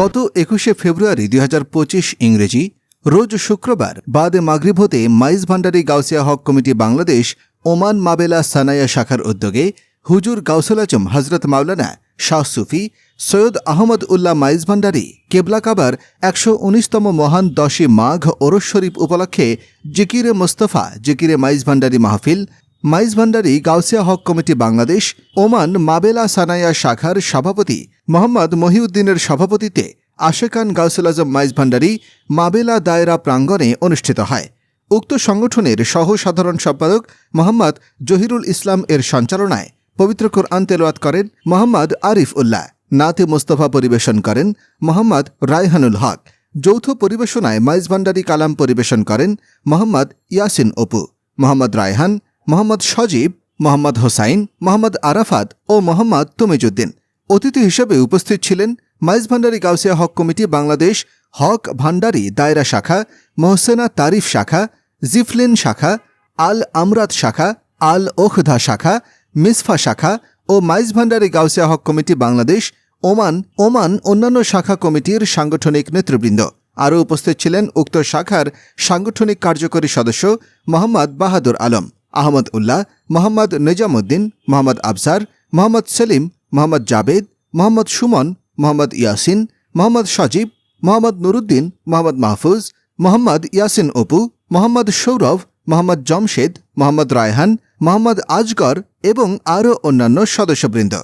গত একুশে ফেব্রুয়ারি দুই হাজার পঁচিশ ইংরেজি, রোজ শুক্রবার, বাদে মাগরিব হতে Maizbhandari Gausia Haq committee Bangladesh, Oman Mabela Sanaiya শাখার উদ্যোগে হুজুর গাউসুল আজম হজরত মাওলানা শাহ সুফি, সৈয়দ আহমদ উল্লাহ মাইজ ভান্ডারি, কেবলা কাবার একশো উনিশতম মহান দশই মাঘ ওরস শরীফ উপলক্ষে জিকিরে মোস্তফা, জিকিরে মাইজ ভান্ডারি মাহফিল, Maizbhandari Gausia Haq committee Bangladesh, Oman Mabela Sanaiya শাখার সভাপতি মোহাম্মদ মহিউদ্দিনের সভাপতিত্বে আশেকান গাউসুল আজম মাইজ ভান্ডারি মাবেলা দায়রা প্রাঙ্গণে অনুষ্ঠিত হয়। উক্ত সংগঠনের সহ সাধারণ সম্পাদক মোহাম্মদ জহিরুল ইসলাম এর সঞ্চালনায় পবিত্র কোরআন তেলাওয়াত করেন মোহাম্মদ আরিফ উল্লাহ, নাতে মোস্তফা পরিবেশন করেন মোহাম্মদ রায়হানুল হক, যৌথ পরিবেশনায় মাইজ ভান্ডারি কালাম পরিবেশন করেন মোহাম্মদ ইয়াসিন অপু, মোহাম্মদ রায়হান, মোহাম্মদ সজীব, মোহাম্মদ হোসাইন, মোহাম্মদ আরাফাত ও মোহাম্মদ তুমিজুদ্দিন। অতিথি হিসেবে উপস্থিত ছিলেন মাইজ ভান্ডারি গাউসিয়া হক কমিটি বাংলাদেশ, হক ভান্ডারি দায়রা শাখা, মোহসেনা তারিফ শাখা, জিফলিন শাখা, আল আমরাত শাখা, আল ওখদা শাখা, মিসফা শাখা ও Maizbhandari Gausia Haq committee Bangladesh, Oman Oman অন্যান্য শাখা কমিটির সাংগঠনিক নেতৃবৃন্দ। আরও উপস্থিত ছিলেন উক্ত শাখার সাংগঠনিক কার্যকরী সদস্য মোহাম্মদ বাহাদুর আলম, আহমদ উল্লাহ, মোহাম্মদ নিজামুদ্দিন, মোহাম্মদ আফসার মোহাম্মদ সেলিম মোহাম্মদ জাবেদ, মোহাম্মদ সুমন, মোহাম্মদ ইয়াসিন, মোহাম্মদ সজীব, মোহাম্মদ নুরুদ্দিন, মোহাম্মদ মাহফুজ, মোহাম্মদ ইয়াসিন অপু, মোহাম্মদ সৌরভ, মোহাম্মদ জমশেদ, মোহাম্মদ রায়হান, মোহাম্মদ আজগর এবং আরও অন্যান্য সদস্যবৃন্দ।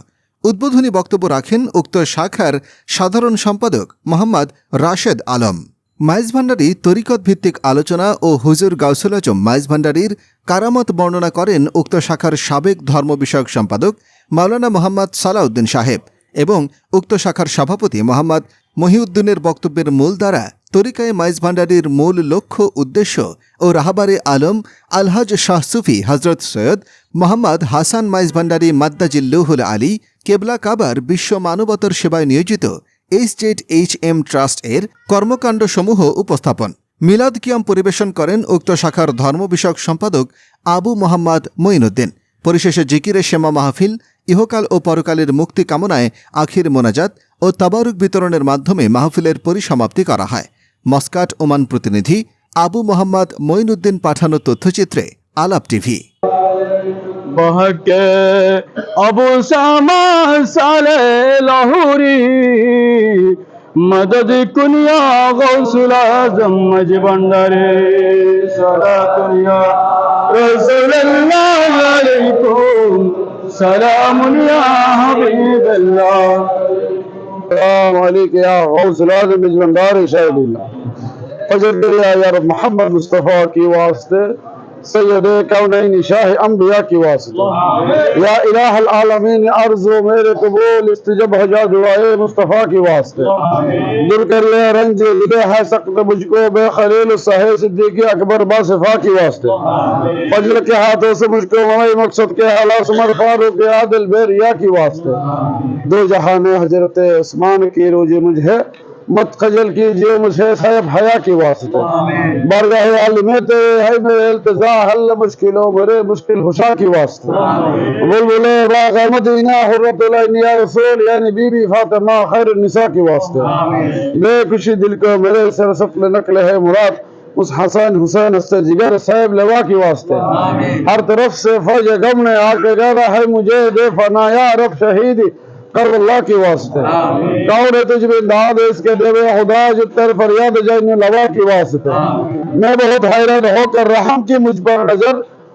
উদ্বোধনী বক্তব্য রাখেন উক্ত শাখার সাধারণ সম্পাদক মোহাম্মদ রাশেদ আলম। মাইজ ভান্ডারি তরিকত ভিত্তিক আলোচনা ও হুজুর গাউসুল আজম মাইজ ভান্ডারির কারামত বর্ণনা করেন উক্ত শাখার সাবেক ধর্ম বিষয়ক সম্পাদক মাওলানা মোহাম্মদ সালাউদ্দিন সাহেব এবং উক্ত শাখার সভাপতি মোহাম্মদ মহিউদ্দিনের বক্তব্যের মূল দ্বারা তরিকায় মাইজ ভান্ডারির মূল লক্ষ্য, উদ্দেশ্য ও রাহাবারে আলম আলহাজ শাহ সুফি হজরত সৈয়দ মোহাম্মদ হাসান মাইজ ভান্ডারি মাদ্দাজিল্লুহুল আলী কেবলা কাবার বিশ্ব মানবতার সেবায় নিয়োজিত H Z H M trust এর কর্মকাণ্ডসমূহ উপস্থাপন। মিলাদ কিয়াম পরিবেশন করেন উক্ত শাখার ধর্ম বিষয়ক সম্পাদক আবু মোহাম্মদ মঈনুদ্দিন। পরিশেষে জিকিরে শ্যামা মাহফিল, ইহকাল ও পরকালের মুক্তি কামনায় আখির মোনাজাত ও তাবারুক বিতরণের মাধ্যমে মাহফিলের পরিসমাপ্তি করা হয়। মস্কাট ওমান প্রতিনিধি আবু মোহাম্মদ মঈনুদ্দিন পাঠানো তথ্যচিত্রে আলাপ টিভি। بہکے ابو ساما سالے لاہوری، مدد کنیا غوث العظم مجبندرے سلا کنیا رسول اللہ علیکم، سلام یا حبیب اللہ۔ سلام علیکم یا غوث العظم مجبندار شاید اللہ۔ فجر دریا یا رب محمد مصطفیٰ کی واسطے سید کونین شاہ انبیاء کی واسطے۔ یا الہ العالمین عرض و میرے قبول استجب حجا دعائے مصطفیٰ کی واسطے۔ دل کر لے رنج لدے ہے سخت مجھ کو بے خلیل صحیح صدیقی اکبر با صفا کی واسطے۔ فجر کے ہاتھوں سے مجھ کو موائی مقصد کے حالات عمر فاروق عادل بے ریا کی واسطے۔ دو جہان حضرت عثمان کی روزی مجھے مت خجل کیجیے مجھے صاحب حیا کی واسطے۔ برگاہ علمت ہے میرے التزا حل مشکلوں میرے مشکل خوشا کی واسطے۔ بلبلے باغ مدینہ حرت العین یا رسول یعنی بی بی فاطمہ خیر النساء کی واسطے۔ بے خوشی دل کو میرے سر سفل نقل ہے مراد اس حسن حسین اس جگر صاحب لوا کی واسطے۔ ہر طرف سے فوج غم نے آ کے گانا ہے مجھے دے فنا یا رب شہید کر اللہ کی واسطے۔ کون ہے تجھ میں داد اس کے دیوے خدا جتر فریاد جائنے لوا کی واسطے۔ میں بہت حیران ہو کر رحم کی مجھ پر نظر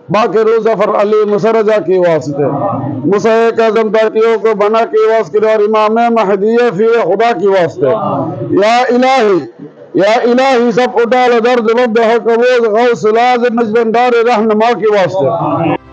باقی روز ظفر علی مسرجہ کی واسطے۔ مسیح اعظم تاکیوں کو بنا کی واسطے اور امام مہدی فی خدا کی واسطے۔ یا الہی یا الہی سب اٹھا درد مد ہو قبوض غوث لازم مجبندار رہنما کی واسطے۔